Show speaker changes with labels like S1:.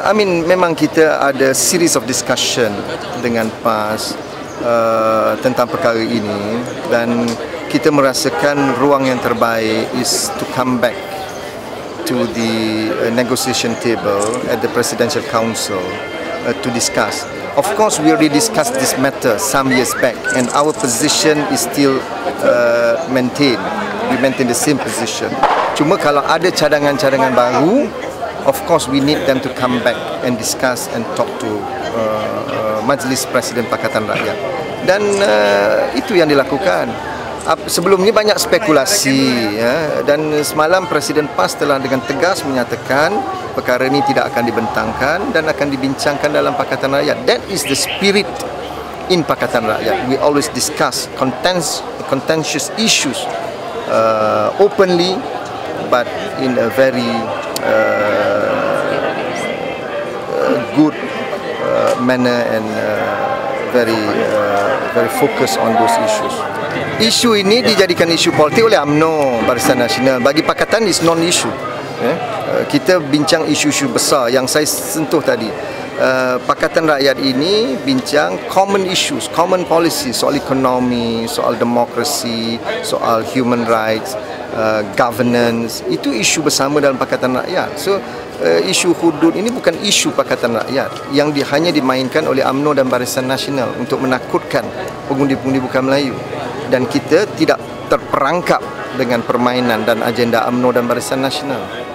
S1: I mean memang kita ada series of discussion dengan PAS uh, tentang perkara ini dan kita merasakan ruang yang terbaik is to come back to the uh, negotiation table at the presidential council uh, to discuss. Of course, we already discussed this matter some years back, and our position is still uh, maintained. We maintain the same position. Cuma kalau ada cadangan-cadangan baru, of course we need them to come back and discuss and talk to uh, uh, Majlis Presiden Pakatan Rakyat. Dan uh, itu yang dilakukan. Sebelum ini banyak spekulasi ya, dan semalam Presiden PAS telah dengan tegas menyatakan perkara ini tidak akan dibentangkan dan akan dibincangkan dalam Pakatan Rakyat. That is the spirit in Pakatan Rakyat. We always discuss contentious issues uh, openly but in a very uh, good uh, manner and uh, very uh, very focused on those issues. Isu ini dijadikan isu politik oleh AMNO Barisan Nasional. Bagi Pakatan is non-issue. Eh? Uh, kita bincang isu-isu besar yang saya sentuh tadi. Uh, Pakatan Rakyat ini bincang common issues, common policy soal ekonomi, soal demokrasi, soal human rights, uh, governance. Itu isu bersama dalam Pakatan Rakyat. So uh, isu hudud ini bukan isu Pakatan Rakyat yang di, hanya dimainkan oleh AMNO dan Barisan Nasional untuk menakutkan pengundi-pengundi bukan Melayu. Dan kita tidak terperangkap dengan permainan dan agenda AMNO dan Barisan Nasional.